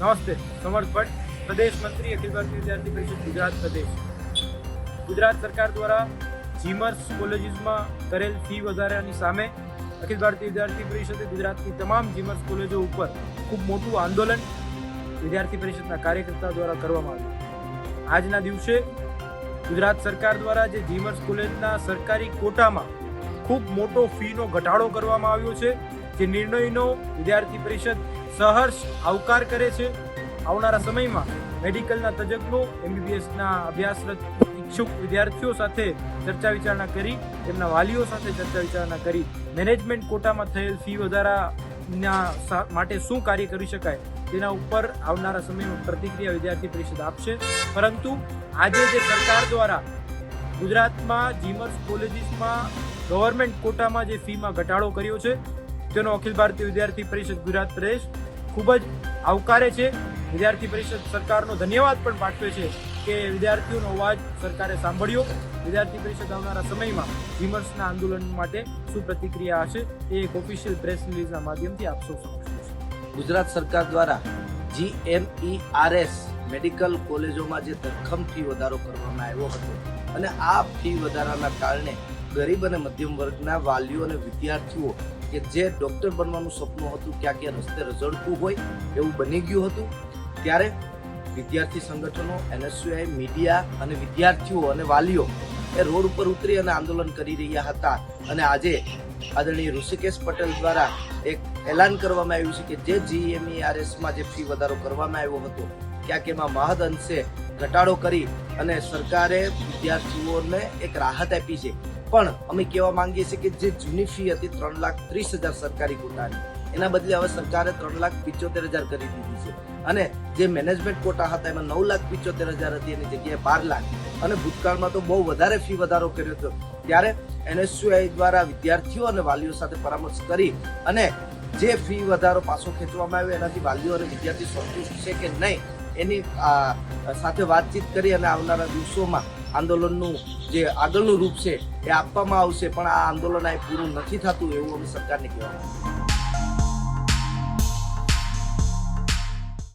નમસ્તે, સમર્પણ, પ્રદેશ મંત્રી, અખિલ ભારતીય વિદ્યાર્થી પરિષદ, ગુજરાત પ્રદેશ. ગુજરાત સરકાર દ્વારા જીમર્સ કોલેજીસમાં કરેલ ફી વધારાની સામે અખિલ ભારતીય વિદ્યાર્થી પરિષદે ગુજરાતની તમામ જીમર્સ કોલેજો ઉપર ખૂબ મોટું આંદોલન વિદ્યાર્થી પરિષદના કાર્યકર્તા દ્વારા કરવામાં આવ્યું. આજના દિવસે ગુજરાત સરકાર દ્વારા જે જીમર્સ કોલેજના સરકારી કોટામાં ખૂબ મોટો ફીનો ઘટાડો કરવામાં આવ્યો છે જે નિર્ણયનો વિદ્યાર્થી પરિષદ સહર્ષ આવકાર કરે છે. આવનારા સમયમાં મેડિકલના તજજ્ઞો, એમબીબીએસના અભ્યાસરત ઈચ્છુક વિદ્યાર્થીઓ સાથે ચર્ચા વિચારણા કરી, તેમના વાલીઓ સાથે ચર્ચા વિચારણા કરી, મેનેજમેન્ટ કોટામાં થયેલ ફી વધારાના માટે શું કાર્ય કરી શકાય, તેના ઉપર આવનારા સમયમાં પ્રતિક્રિયા વિદ્યાર્થી પરિષદ આપશે. પરંતુ આજે જે સરકાર દ્વારા ગુજરાતમાં જીમર્સ કોલેજીસમાં ગવર્મેન્ટ કોટામાં જે ફીમાં ઘટાડો કર્યો છે તેનો અખિલ ભારતીય વિદ્યાર્થી પરિષદ ગુજરાત પ્રદેશ ખૂબ જ આવકારે છે. વિદ્યાર્થી પરિષદ સરકારનો ધન્યવાદ પણ પાઠવે છે કે વિદ્યાર્થીઓનો અવાજ સરકારે સાંભળ્યો. વિદ્યાર્થી પરિષદ આવનારા સમયમાં વિમર્શના આંદોલન માટે શું પ્રતિક્રિયા હશે એ એક ઓફિશિયલ પ્રેસ રિલીઝના માધ્યમથી આપ સૌ સમક્ષ છે ગુજરાત સરકાર દ્વારા જીએમઈઆરએસ મેડિકલ કોલેજોમાં જે ધરખમ ફી વધારો કરવામાં આવ્યો હતો અને આ ફી વધારાના કારણે ગરીબ અને મધ્યમ વર્ગના વાલીઓ અને વિદ્યાર્થીઓ કે જે ડૉક્ટર બનવાનું સપનું હતું ક્યાં ક્યાં રસ્તે રઝળતું હોય એવું બની ગયું હતું. ત્યારે વિદ્યાર્થી સંગઠનો, એનએસયુઆઈ, મીડિયા અને વિદ્યાર્થીઓ અને વાલીઓ એ રોડ ઉપર ઉતરી અને આંદોલન કરી રહ્યા હતા. અને આજે આદરણીય ઋષિકેશ પટેલ દ્વારા એક એલાન કરવામાં આવ્યું છે કે જે જીએમઈઆરએસમાં જે ફી વધારો કરવામાં આવ્યો હતો, ક્યાંક એમાં મહદ અંશે ઘટાડો કરી અને સરકારે વિદ્યાર્થીઓને એક રાહત આપી છે. પણ અમે કહેવા માંગીએ છીએ કે જે જૂની ફી હતી ત્રણ લાખ ત્રીસ હજાર સરકારી કોટાની, એના બદલે હવે સરકારે ત્રણ લાખ પિચોતેર હજાર કરી દીધી છે. અને જે મેનેજમેન્ટ કોટા હતા એમાં નવ લાખ પિચોતેર હજાર હતી, એની જગ્યાએ બાર લાખ. અને ભૂતકાળમાં તો બહુ વધારે ફી વધારો કર્યો હતો. ત્યારે એનએસયુઆઈ દ્વારા વિદ્યાર્થીઓ અને વાલીઓ સાથે પરામર્શ કરી અને જે ફી વધારો પાછો ખેંચવામાં આવ્યો, એનાથી વાલીઓ અને વિદ્યાર્થી સંતુષ્ટ છે કે નહીં, એની સાથે વાતચીત કરી અને આવનારા દિવસોમાં આંદોલનનું જે આગળનું રૂપ છે એ આપવામાં આવશે, પણ આ આંદોલન આ પૂરું નથી થતું એવું અમે સરકારને કહેવામાં